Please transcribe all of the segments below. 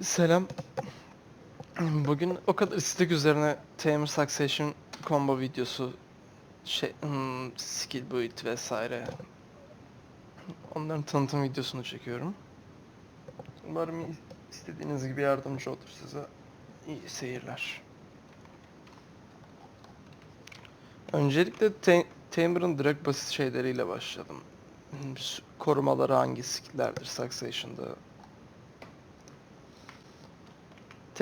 Selam. Bugün o kadar istek üzerine Tamer Succession combo videosu, şey, hmm, skill build vesaire. Onların tanıtım videosunu çekiyorum. Umarım istediğiniz gibi yardımcı olur size. İyi seyirler. Öncelikle Tamer'ın direkt basit şeyleriyle başladım. Korumaları hangi skill'lerdir Succession'da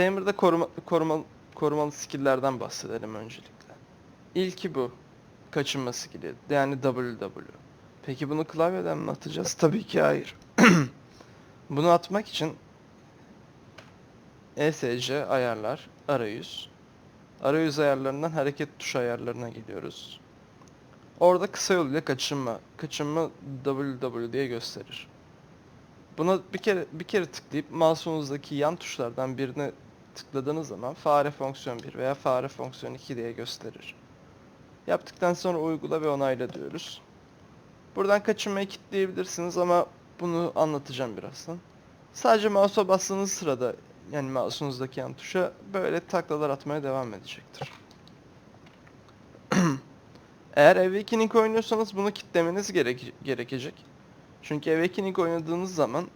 Tamer'da koruma, koruma, korumalı skill'lerden bahsedelim öncelikle. İlki bu. Kaçınma skill'i. Yani WW. Peki bunu klavyeden mi atacağız? Tabii ki hayır. bunu atmak için ESC ayarlar, arayüz. Arayüz ayarlarından hareket tuşu ayarlarına gidiyoruz. Orada kısa yol ile kaçınma, kaçınma WW diye gösterir. Buna bir kere bir kere tıklayıp mouse'unuzdaki yan tuşlardan birine tıkladığınız zaman fare fonksiyon 1 veya fare fonksiyon 2 diye gösterir. Yaptıktan sonra uygula ve onayla diyoruz. Buradan kaçınmayı kilitleyebilirsiniz ama bunu anlatacağım birazdan. Sadece mouse'a bastığınız sırada yani mouse'unuzdaki yan tuşa böyle taklalar atmaya devam edecektir. Eğer Awakening oynuyorsanız bunu kilitlemeniz gerek gerekecek. Çünkü Awakening oynadığınız zaman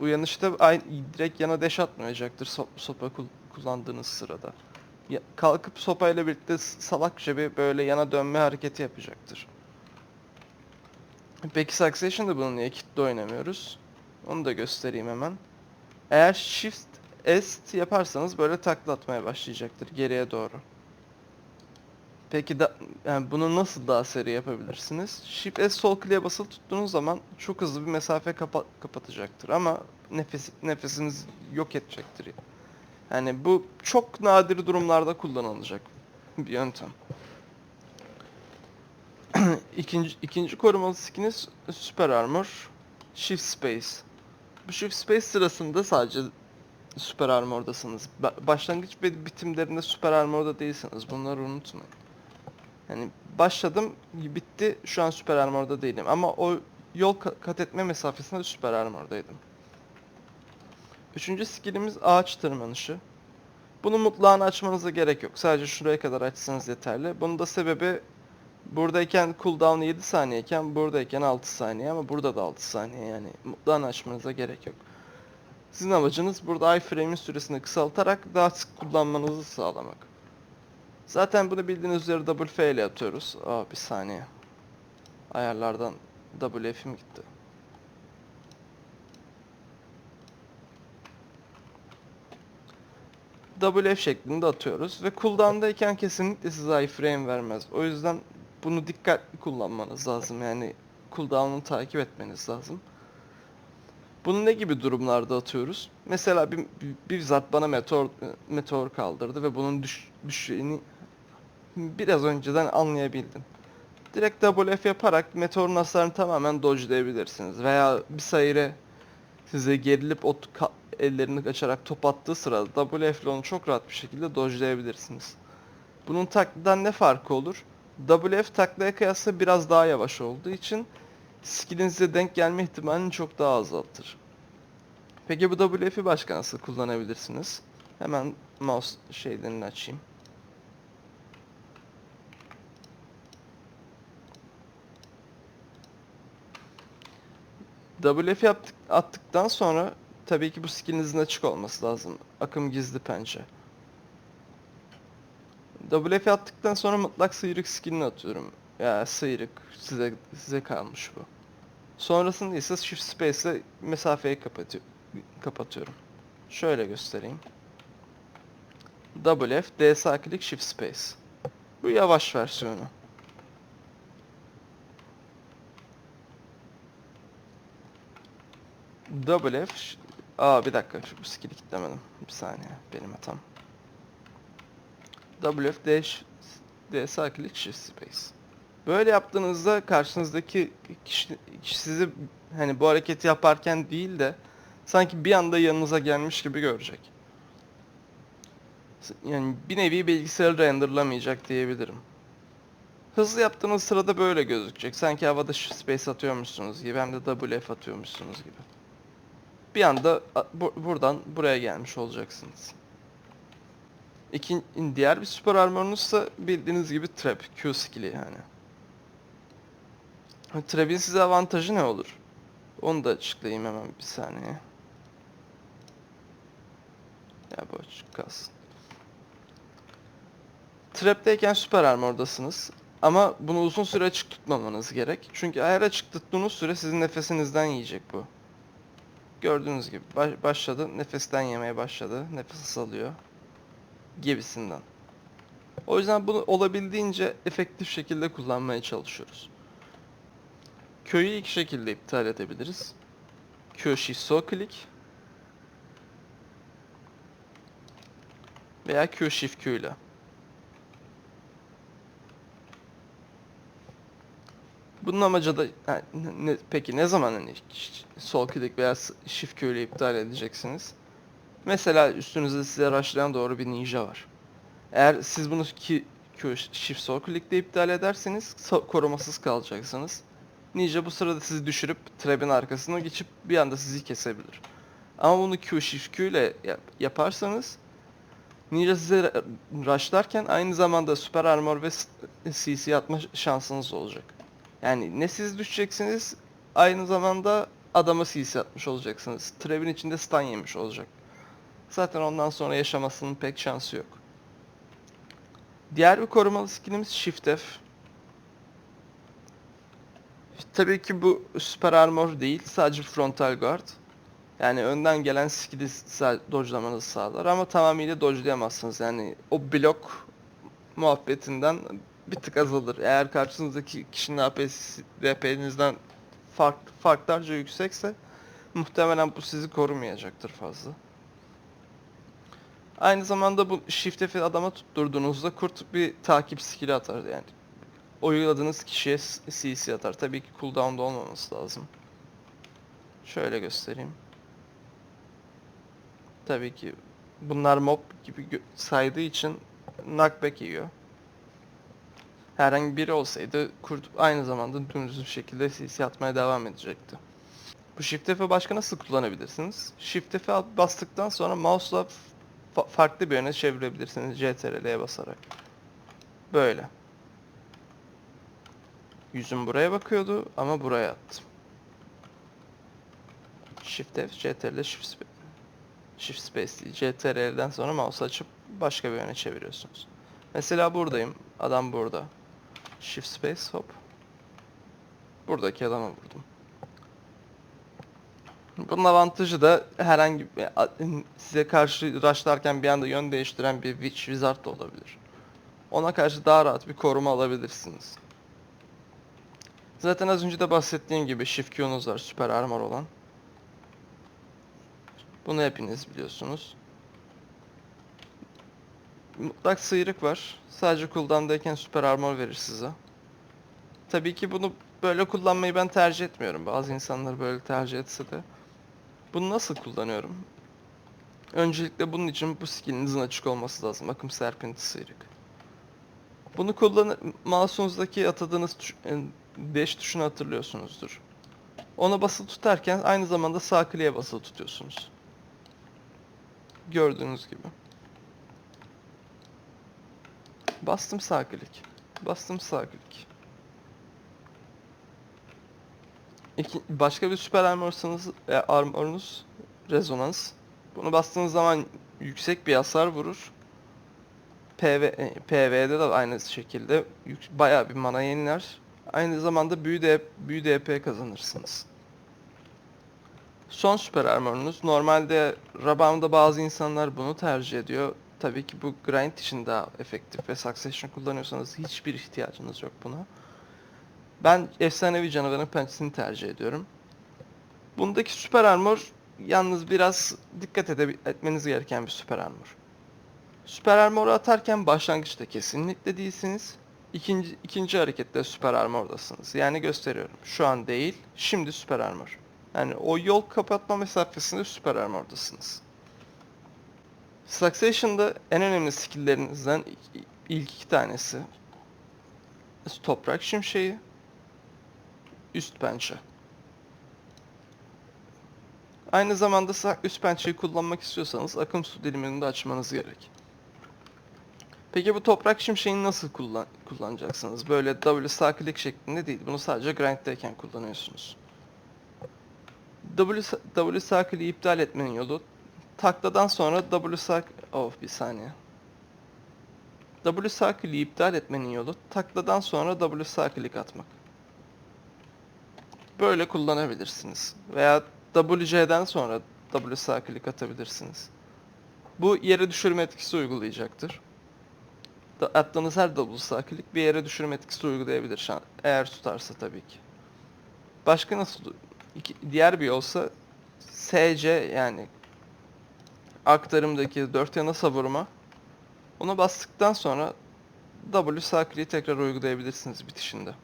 uyanışta ay- direkt yana deş atmayacaktır so- sopa kul- kullandığınız sırada. Ya- kalkıp sopayla birlikte salakça bir böyle yana dönme hareketi yapacaktır. Peki Succession'da bunu niye kitle oynamıyoruz? Onu da göstereyim hemen. Eğer Shift S yaparsanız böyle takla atmaya başlayacaktır geriye doğru. Peki da, yani bunu nasıl daha seri yapabilirsiniz? Shift S sol kliğe basılı tuttuğunuz zaman çok hızlı bir mesafe kapa- kapatacaktır ama nefes nefesiniz yok edecektir. Yani bu çok nadir durumlarda kullanılacak bir yöntem. ikinci, ikinci korumalı skiniz Super Armor Shift Space. Bu Shift Space sırasında sadece Super Armor'dasınız. Ba- başlangıç ve bitimlerinde Super Armor'da değilsiniz. Bunları unutmayın. Yani başladım, bitti. Şu an süper armorda değilim ama o yol ka- kat etme mesafesinde süper armordaydım. Üçüncü skillimiz ağaç tırmanışı. Bunun mutlağını açmanıza gerek yok. Sadece şuraya kadar açsanız yeterli. Bunun da sebebi buradayken cooldown 7 saniyeyken buradayken 6 saniye ama burada da 6 saniye yani mutlağını açmanıza gerek yok. Sizin amacınız burada iframe'in süresini kısaltarak daha sık kullanmanızı sağlamak. Zaten bunu bildiğiniz üzere double F ile atıyoruz. Aa bir saniye. Ayarlardan double F'im gitti. Double F şeklinde atıyoruz ve cooldown'dayken kesinlikle size iframe vermez. O yüzden bunu dikkatli kullanmanız lazım. Yani cooldown'u takip etmeniz lazım. Bunu ne gibi durumlarda atıyoruz? Mesela bir, bir, bir zat bana meteor meteor kaldırdı ve bunun düş, düşeceğini biraz önceden anlayabildim. Direkt double F yaparak meteorun hasarını tamamen dodge'layabilirsiniz. Veya bir sayıre size gerilip o ellerini açarak top attığı sırada double F ile onu çok rahat bir şekilde dodge'layabilirsiniz. Bunun takliden ne farkı olur? Double F taklaya kıyasla biraz daha yavaş olduğu için skillinize denk gelme ihtimalini çok daha azaltır. Peki bu double F'i başka nasıl kullanabilirsiniz? Hemen mouse şeylerini açayım. WF yaptık, attıktan sonra tabii ki bu skillinizin açık olması lazım. Akım gizli pençe. WF attıktan sonra mutlak sıyrık skillini atıyorum. Ya sıyrık size size kalmış bu. Sonrasında ise shift space ile mesafeyi kapatıyor, kapatıyorum. Şöyle göstereyim. WF, D sağ klik, shift space. Bu yavaş versiyonu. Double F. Aa bir dakika şu bu skill'i kilitlemedim. Bir saniye benim hatam. Double F D, ş- D sağ klik shift space. Böyle yaptığınızda karşınızdaki kişi, kişi sizi hani bu hareketi yaparken değil de sanki bir anda yanınıza gelmiş gibi görecek. Yani bir nevi bilgisayarı renderlamayacak diyebilirim. Hızlı yaptığınız sırada böyle gözükecek. Sanki havada space atıyormuşsunuz gibi hem de double F atıyormuşsunuz gibi. Bir anda bu- buradan buraya gelmiş olacaksınız. İkin, diğer bir süper armorunuzsa bildiğiniz gibi trap, Q skill'i yani. Trap'in size avantajı ne olur? Onu da açıklayayım hemen bir saniye. Ya bu açık kalsın. Trap'teyken süper armordasınız. Ama bunu uzun süre açık tutmamanız gerek. Çünkü eğer açık tuttuğunuz süre sizin nefesinizden yiyecek bu. Gördüğünüz gibi baş- başladı, nefesten yemeye başladı, nefes alıyor gibisinden. O yüzden bunu olabildiğince efektif şekilde kullanmaya çalışıyoruz. Köyü iki şekilde iptal edebiliriz. Shift sol click veya Q shift Q. Bunun amacı da yani ne- peki ne zaman hani sol click veya shift Q iptal edeceksiniz? Mesela üstünüzde size rushlayan doğru bir ninja var. Eğer siz bunu ki shift sol click'te iptal ederseniz korumasız kalacaksınız. Ninja bu sırada sizi düşürüp trap'in arkasına geçip bir anda sizi kesebilir. Ama bunu Q shift Q ile yap- yaparsanız Ninja size rushlarken aynı zamanda süper armor ve CC atma şansınız olacak. Yani ne siz düşeceksiniz aynı zamanda adama CC atmış olacaksınız. Trap'in içinde stun yemiş olacak. Zaten ondan sonra yaşamasının pek şansı yok. Diğer bir korumalı skillimiz Shift F. Tabii ki bu süper armor değil, sadece frontal guard. Yani önden gelen skill'i dodge'lamanızı sağlar ama tamamıyla dodge'layamazsınız. Yani o blok muhabbetinden bir tık azalır. Eğer karşınızdaki kişinin AP'si RP'nizden fark, farklarca yüksekse muhtemelen bu sizi korumayacaktır fazla. Aynı zamanda bu Shift F'i adama tutturduğunuzda kurt bir takip skill'i atar yani. Oyladığınız kişiye CC atar. Tabii ki cooldown'da olmaması lazım. Şöyle göstereyim. Tabii ki bunlar mob gibi saydığı için knockback yiyor. Herhangi biri olsaydı kurt aynı zamanda dümdüz bir şekilde CC atmaya devam edecekti. Bu Shift F'i başka nasıl kullanabilirsiniz? Shift at- bastıktan sonra mouse'la fa- farklı bir yöne çevirebilirsiniz CTRL'ye basarak. Böyle. Yüzüm buraya bakıyordu ama buraya attım. Shift F, CTRL, Shift Space. Shift Space. CTRL'den sonra mouse açıp başka bir yöne çeviriyorsunuz. Mesela buradayım. Adam burada. Shift Space hop. Buradaki adama vurdum. Bunun avantajı da herhangi size karşı rushlarken bir anda yön değiştiren bir Witch Wizard da olabilir. Ona karşı daha rahat bir koruma alabilirsiniz. Zaten az önce de bahsettiğim gibi Shift Q'nuz var süper armor olan. Bunu hepiniz biliyorsunuz. Mutlak sıyrık var. Sadece cooldown'dayken süper armor verir size. Tabii ki bunu böyle kullanmayı ben tercih etmiyorum. Bazı insanlar böyle tercih etse de. Bunu nasıl kullanıyorum? Öncelikle bunun için bu skillinizin açık olması lazım. Akım serpinti sıyrık. Bunu kullan mouse'unuzdaki atadığınız e, dash tuşunu hatırlıyorsunuzdur. Ona basılı tutarken aynı zamanda sağ kliğe basılı tutuyorsunuz. Gördüğünüz gibi. Bastım sağ klik. Bastım sağ klik. İki, başka bir süper armorsanız, e, armorunuz rezonans. Bunu bastığınız zaman yüksek bir hasar vurur. PV, e, PV'de de aynı şekilde yük, bayağı bir mana yeniler. Aynı zamanda büyü, de, büyü DP kazanırsınız. Son süper armorunuz. Normalde Rabound'da bazı insanlar bunu tercih ediyor. Tabii ki bu grind için daha efektif ve Succession kullanıyorsanız hiçbir ihtiyacınız yok buna. Ben efsanevi canavarın pençesini tercih ediyorum. Bundaki süper armor yalnız biraz dikkat etmeniz gereken bir süper armor. Süper armoru atarken başlangıçta kesinlikle değilsiniz. İkinci, ikinci harekette süper armordasınız. Yani gösteriyorum. Şu an değil, şimdi süper armor. Yani o yol kapatma mesafesinde süper armordasınız. Succession'da en önemli skilllerinizden ilk- iki tanesi toprak şimşeği, üst pençe. Aynı zamanda üst pençeyi kullanmak istiyorsanız akım su dilimini de açmanız gerek. Peki bu toprak şimşeğini nasıl kullan kullanacaksınız? Böyle W sağ klik şeklinde değil. Bunu sadece grind'deyken kullanıyorsunuz. W, W sağ kliği iptal etmenin yolu takladan sonra W sağ... Of bir saniye. W kliği iptal etmenin yolu takladan sonra W klik atmak. Böyle kullanabilirsiniz. Veya WC'den sonra W klik atabilirsiniz. Bu yere düşürme etkisi uygulayacaktır. Attığınız her W klik bir yere düşürme etkisi uygulayabilir şu an. Eğer tutarsa tabii ki. Başka nasıl? İki, diğer bir yolsa SC yani aktarımdaki dört yana savurma. Onu bastıktan sonra W kliği tekrar uygulayabilirsiniz bitişinde.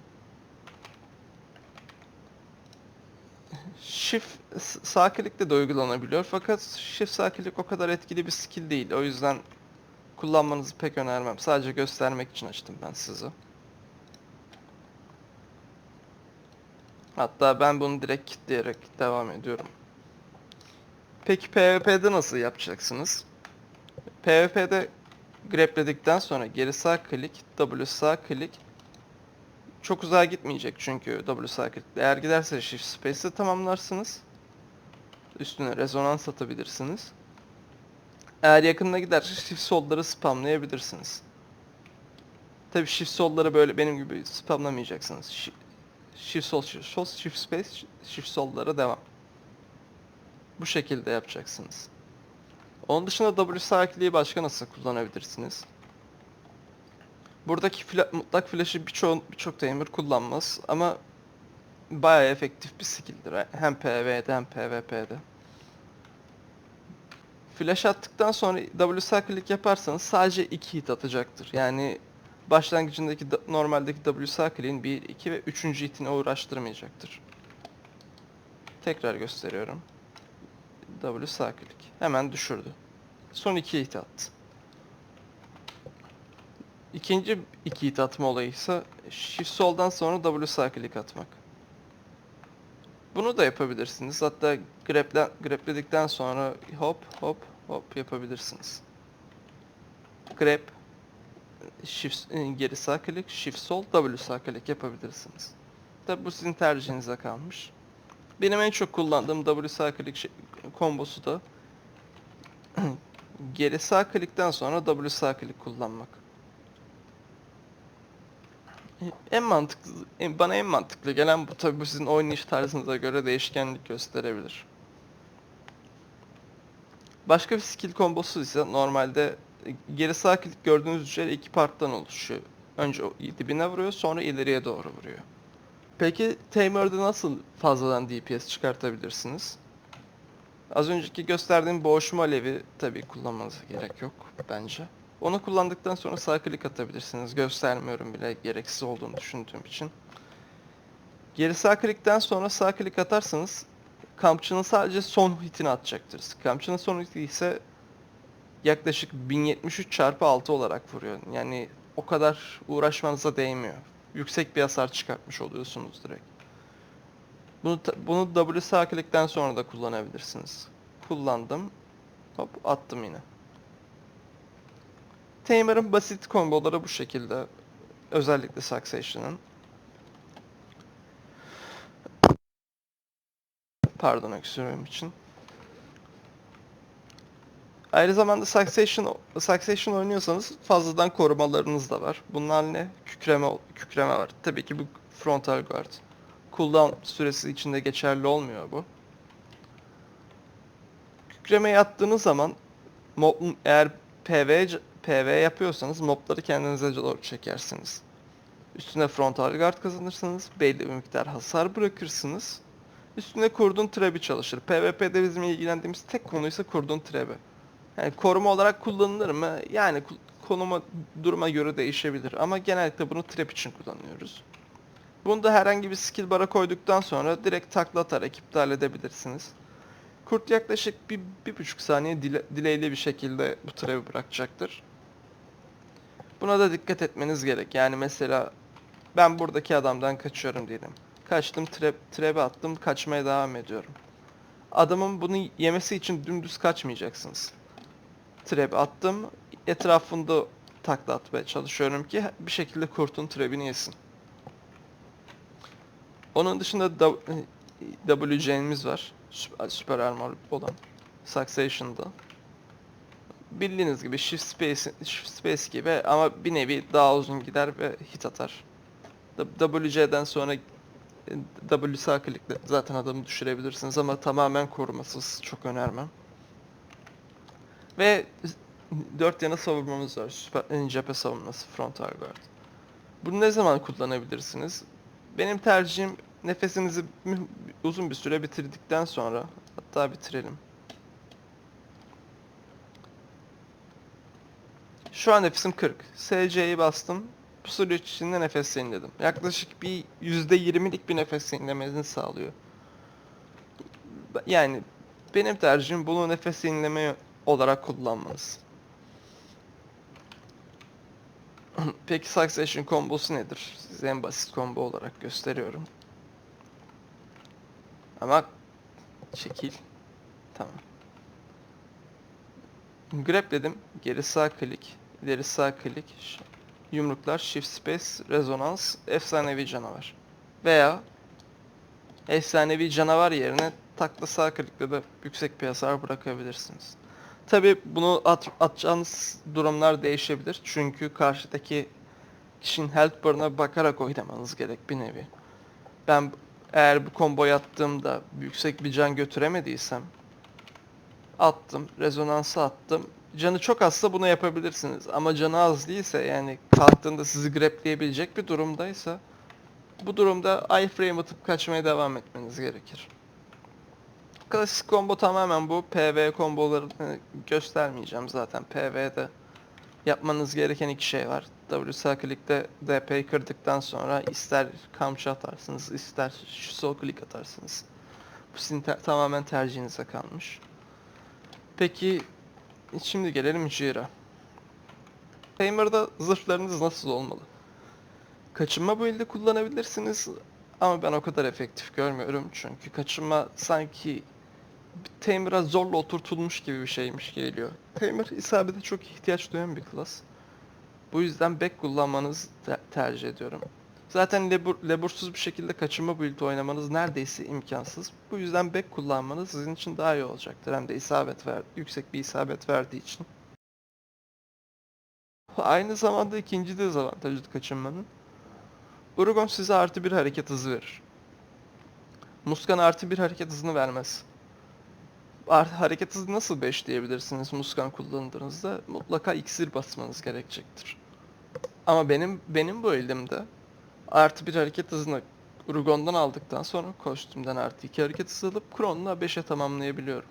Shift s- sağ klikle de uygulanabiliyor fakat Shift sağ klik o kadar etkili bir skill değil. O yüzden kullanmanızı pek önermem. Sadece göstermek için açtım ben size. Hatta ben bunu direkt kilitleyerek devam ediyorum. Peki PvP'de nasıl yapacaksınız? PvP'de grepledikten sonra geri sağ klik, W sağ klik çok uzağa gitmeyecek çünkü W sağ klik. Eğer giderse Shift Space'i tamamlarsınız. Üstüne rezonans atabilirsiniz. Eğer yakınına giderse Shift solları spamlayabilirsiniz. Tabi Shift solları böyle benim gibi spamlamayacaksınız. Shift sol, Shift sol, Shift space, Shift sollara devam. Bu şekilde yapacaksınız. Onun dışında W sağ kliği başka nasıl kullanabilirsiniz? Buradaki fla mutlak flash'ı birçok birçok tamer kullanmaz ama bayağı efektif bir skill'dir hem PvE'de hem PvP'de. Flash attıktan sonra W sağ klik yaparsanız sadece 2 hit atacaktır. Yani başlangıcındaki da- normaldeki W sağ kliğin 1, 2 ve 3. hitine uğraştırmayacaktır. Tekrar gösteriyorum. W sağ. Hemen düşürdü. Son 2 hit attı. İkinci iki hit atma olayı ise shift soldan sonra W sağ atmak. Bunu da yapabilirsiniz. Hatta graple, grepledikten sonra hop hop hop yapabilirsiniz. Grab shift e, geri sağ klik, shift sol, W sağ klik yapabilirsiniz. Tabi bu sizin tercihinize kalmış. Benim en çok kullandığım W sağ klik şey- kombosu da geri sağ klikten sonra W sağ klik kullanmak. En mantıklı, bana en mantıklı gelen bu tabi bu sizin oynayış tarzınıza göre değişkenlik gösterebilir. Başka bir skill kombosu ise normalde e, geri sağ klik gördüğünüz üzere iki parttan oluşuyor. Önce dibine vuruyor sonra ileriye doğru vuruyor. Peki Tamer'da nasıl fazladan DPS çıkartabilirsiniz? Az önceki gösterdiğim boğuşma alevi tabii kullanmanıza gerek yok bence. Onu kullandıktan sonra sağ klik atabilirsiniz. Göstermiyorum bile gereksiz olduğunu düşündüğüm için. Geri sağ klikten sonra sağ klik atarsanız kampçının sadece son hitini atacaktır. Kampçının son hiti ise yaklaşık 1073 çarpı 6 olarak vuruyor. Yani o kadar uğraşmanıza değmiyor. Yüksek bir hasar çıkartmış oluyorsunuz direkt. Bunu, bunu W sağ sonra da kullanabilirsiniz. Kullandım. Hop attım yine. Tamer'ın basit komboları bu şekilde. Özellikle Succession'ın. Pardon öksürüğüm için. Aynı zamanda Succession, Succession oynuyorsanız fazladan korumalarınız da var. Bunlar ne? Kükreme, kükreme var. Tabii ki bu frontal guard. Cooldown süresi içinde geçerli olmuyor bu. Kükremeyi attığınız zaman mob, eğer PV, PV yapıyorsanız mobları kendinize doğru çekersiniz. Üstüne frontal guard kazanırsınız. Belli bir miktar hasar bırakırsınız. Üstüne kurdun trebi çalışır. PvP'de bizim ilgilendiğimiz tek konuysa kurdun trebi. Yani koruma olarak kullanılır mı? Yani konuma duruma göre değişebilir ama genellikle bunu trap için kullanıyoruz. Bunu da herhangi bir skill bara koyduktan sonra direkt takla atarak iptal edebilirsiniz. Kurt yaklaşık bir, bir buçuk saniye dile, delay'li bir şekilde bu trap'i bırakacaktır. Buna da dikkat etmeniz gerek. Yani mesela ben buradaki adamdan kaçıyorum diyelim. Kaçtım trap, trap'e attım kaçmaya devam ediyorum. adamın bunu yemesi için dümdüz kaçmayacaksınız. Trap attım. Etrafında takla atmaya çalışıyorum ki bir şekilde kurtun trap'ini yesin. Onun dışında da- var. Süper, süper armor olan. Succession'da. Bildiğiniz gibi Shift Space, Shift Space gibi ama bir nevi daha uzun gider ve hit atar. WC'den sonra W sağ klikle zaten adamı düşürebilirsiniz ama tamamen korumasız çok önermem. Ve dört yana savunmamız var. Süper, cephe savunması frontal guard. Bunu ne zaman kullanabilirsiniz? Benim tercihim nefesinizi mü- uzun bir süre bitirdikten sonra hatta bitirelim. Şu an nefesim 40. SC'yi bastım. Bu süreç içinde nefes yeniledim. Yaklaşık bir %20'lik bir nefes yenilemenizi sağlıyor. Yani benim tercihim bunu nefes yenileme olarak kullanmanız. Peki Succession kombosu nedir? Size en basit combo olarak gösteriyorum. Ama çekil. Tamam. Grab dedim. Geri sağ klik. ileri sağ klik. Yumruklar, shift space, rezonans, efsanevi canavar. Veya efsanevi canavar yerine takla sağ klikle de yüksek bir hasar bırakabilirsiniz. Tabi bunu at, atacağınız durumlar değişebilir. Çünkü karşıdaki kişinin health barına bakarak oynamanız gerek bir nevi. Ben eğer bu comboyu attığımda yüksek bir can götüremediysem attım, rezonansı attım. Canı çok azsa bunu yapabilirsiniz. Ama canı az değilse yani kalktığında sizi grableyebilecek bir durumdaysa bu durumda iframe atıp kaçmaya devam etmeniz gerekir. Klasik combo tamamen bu. PV kombolarını göstermeyeceğim zaten. PV'de yapmanız gereken iki şey var. W sağ klikte DP'yi kırdıktan sonra ister kamçı atarsınız, ister sol klik atarsınız. Bu sizin te- tamamen tercihinize kalmış. Peki şimdi gelelim Jira. Tamer'da zırhlarınız nasıl olmalı? Kaçınma build'i kullanabilirsiniz ama ben o kadar efektif görmüyorum çünkü kaçınma sanki Tamer'a zorla oturtulmuş gibi bir şeymiş geliyor. Tamer isabete çok ihtiyaç duyan bir klas. Bu yüzden back kullanmanızı te- tercih ediyorum. Zaten lebur, lebursuz bir şekilde kaçınma build oynamanız neredeyse imkansız. Bu yüzden back kullanmanız sizin için daha iyi olacaktır. Hem de isabet ver, yüksek bir isabet verdiği için. Aynı zamanda ikinci dezavantajı kaçınmanın. Uragon size artı bir hareket hızı verir. Muskan artı bir hareket hızını vermez. Ar- hareket hızı nasıl 5 diyebilirsiniz Muskan kullandığınızda? Mutlaka iksir basmanız gerekecektir. Ama benim benim bu elimde artı bir hareket hızını Urugon'dan aldıktan sonra kostümden artı 2 hareket hızı alıp Kron'la 5'e tamamlayabiliyorum.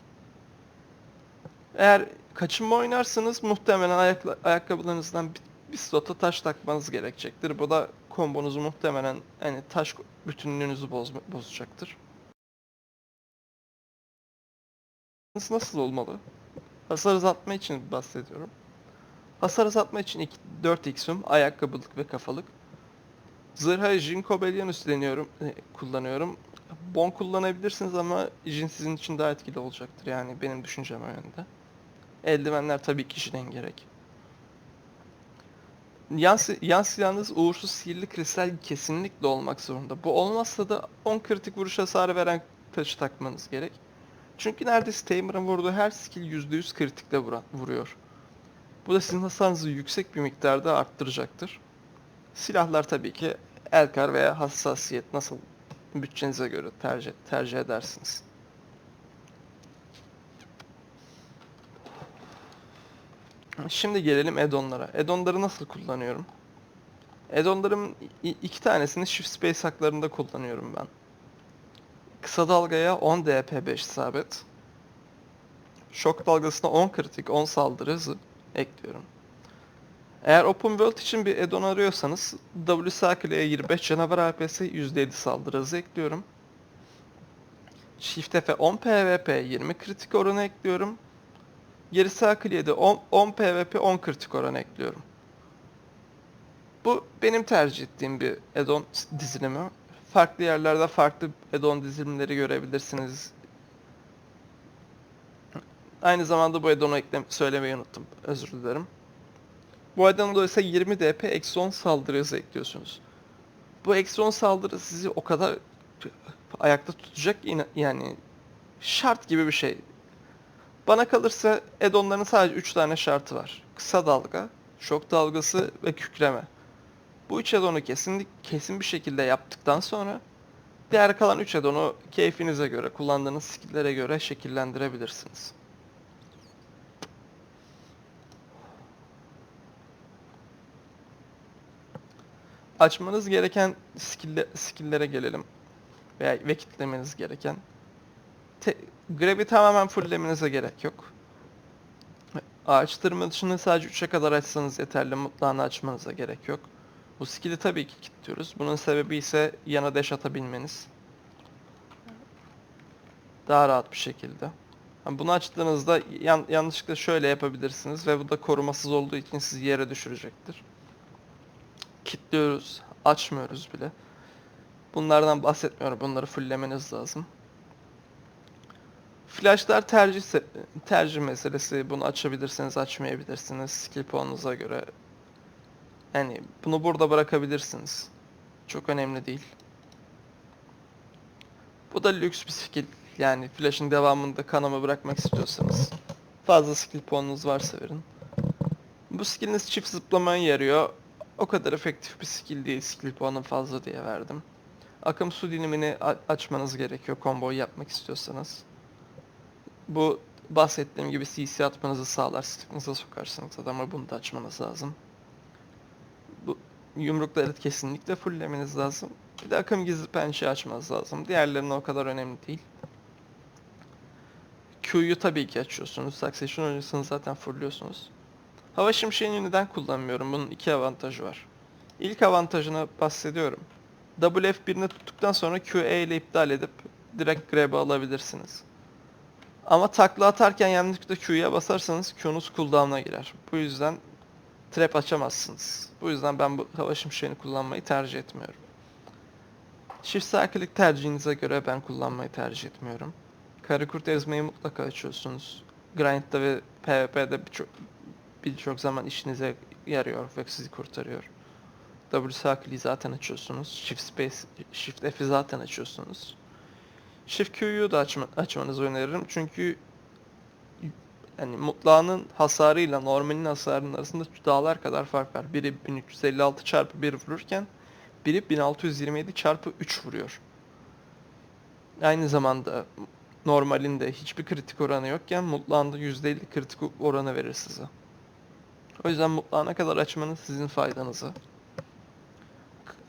Eğer kaçınma oynarsanız muhtemelen ayakla, ayakkabılarınızdan bir, bir slota taş takmanız gerekecektir. Bu da kombonuzu muhtemelen hani taş bütünlüğünüzü bozma, bozacaktır. Nasıl olmalı? Hasar azaltma için bahsediyorum. Hasar azaltma için iki- 4 x'um, ayakkabılık ve kafalık. Zırha Jin Cobelian üstleniyorum, e, kullanıyorum. Bon kullanabilirsiniz ama Jin sizin için daha etkili olacaktır yani benim düşüncem o yönde. Eldivenler tabii kişiden gerek. Yan, yan silahınız uğursuz sihirli kristal kesinlikle olmak zorunda. Bu olmazsa da 10 kritik vuruş hasarı veren taşı takmanız gerek. Çünkü neredeyse Tamer'ın vurduğu her skill %100 kritikle vuruyor. Bu da sizin hasarınızı yüksek bir miktarda arttıracaktır. Silahlar tabii ki Elkar veya hassasiyet nasıl bütçenize göre tercih, tercih edersiniz. Şimdi gelelim add-on'lara. Add-on'ları nasıl kullanıyorum? Add-on'ların iki tanesini Shift Space haklarında kullanıyorum ben. Kısa dalgaya 10 DP 5 isabet. Şok dalgasına 10 kritik 10 saldırı hızı ekliyorum. Eğer Open World için bir add-on arıyorsanız W sağ kliğe 25 canavar APS %7 saldırı hızı ekliyorum. Shift F'e 10 PvP 20 kritik oranı ekliyorum. Geri sağ kliğe de 10, 10 PvP 10 kritik oranı ekliyorum. Bu benim tercih ettiğim bir add-on dizilimi. Farklı yerlerde farklı add-on dizilimleri görebilirsiniz. Aynı zamanda bu addon'u söylemeyi unuttum. Özür dilerim. Bu addon'da ise 20 DP eksi 10 saldırı hızı ekliyorsunuz. Bu eksi 10 saldırı sizi o kadar ayakta tutacak yani şart gibi bir şey. Bana kalırsa addon'ların sadece 3 tane şartı var. Kısa dalga, şok dalgası ve kükreme. Bu üç addon'u kesinlik kesin bir şekilde yaptıktan sonra diğer kalan 3 addon'u keyfinize göre, kullandığınız skill'lere göre şekillendirebilirsiniz. Açmanız gereken skill'le, skill'lere gelelim. Veya ve kitlemeniz gereken. Te, grab'i tamamen fulllemenize gerek yok. Ağaç tırmanışını sadece 3'e kadar açsanız yeterli. Mutlağını açmanıza gerek yok. Bu skill'i tabii ki kilitliyoruz. Bunun sebebi ise yana dash atabilmeniz. Daha rahat bir şekilde. Bunu açtığınızda yan, yanlışlıkla şöyle yapabilirsiniz ve bu da korumasız olduğu için sizi yere düşürecektir. Kilitliyoruz, açmıyoruz bile. Bunlardan bahsetmiyorum. Bunları fulllemeniz lazım. Flashlar tercih tercih meselesi. Bunu açabilirsiniz, açmayabilirsiniz. Skill puanınıza göre. Yani bunu burada bırakabilirsiniz. Çok önemli değil. Bu da lüks bir skill. Yani flash'ın devamında kanama bırakmak istiyorsanız. Fazla skill puanınız varsa verin. Bu skilliniz çift zıplamaya yarıyor. O kadar efektif bir skill değil. Skill puanı fazla diye verdim. Akım su dilimini açmanız gerekiyor komboyu yapmak istiyorsanız. Bu bahsettiğim gibi CC atmanızı sağlar. Sıkıntıza sokarsınız adamı bunu da açmanız lazım. Yumrukları kesinlikle fulllemeniz lazım. Bir de akım gizli pençe açmanız lazım. Diğerlerine o kadar önemli değil. Q'yu tabii ki açıyorsunuz. Succession öncesini zaten fullliyorsunuz. Hava şimşeğini neden kullanmıyorum? Bunun iki avantajı var. İlk avantajını bahsediyorum. WF1'ini tuttuktan sonra QE ile iptal edip direkt grab'ı alabilirsiniz. Ama takla atarken yanlışlıkla Q'ya basarsanız Q'nuz cooldown'a girer. Bu yüzden trap açamazsınız. Bu yüzden ben bu hava şimşeğini kullanmayı tercih etmiyorum. Çift sakilik tercihinize göre ben kullanmayı tercih etmiyorum. Karı kurt ezmeyi mutlaka açıyorsunuz. Grind'da ve PvP'de birçok birçok zaman işinize yarıyor ve sizi kurtarıyor. W sakiliği zaten açıyorsunuz. Shift Space, Shift F'i zaten açıyorsunuz. Shift Q'yu da açma, açmanızı öneririm çünkü yani mutlağının hasarıyla normalin hasarının arasında dağlar kadar fark var. Biri 1356 çarpı 1 vururken biri 1627 çarpı 3 vuruyor. Aynı zamanda normalinde hiçbir kritik oranı yokken mutlağında %50 kritik oranı verir size. O yüzden mutlağına kadar açmanız sizin faydanıza.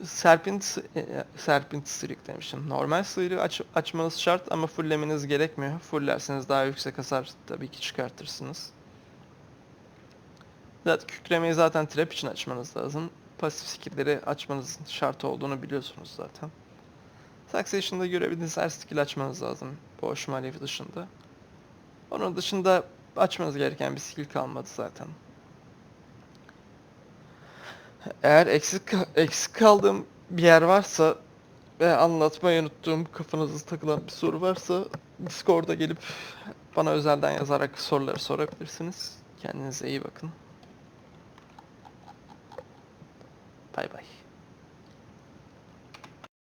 Serpent, e, Serpent Streak demişim. Normal sıyrı aç, açmanız şart ama fulllemeniz gerekmiyor. Fulllerseniz daha yüksek hasar tabii ki çıkartırsınız. Zaten kükremeyi zaten trap için açmanız lazım. Pasif skill'leri açmanızın şart olduğunu biliyorsunuz zaten. Succession'da görebildiğiniz her skill açmanız lazım. Boş malevi dışında. Onun dışında açmanız gereken bir skill kalmadı zaten. Eğer eksik eksik kaldığım bir yer varsa ve anlatmayı unuttuğum kafanızda takılan bir soru varsa Discord'a gelip bana özelden yazarak soruları sorabilirsiniz. Kendinize iyi bakın. Bay bay.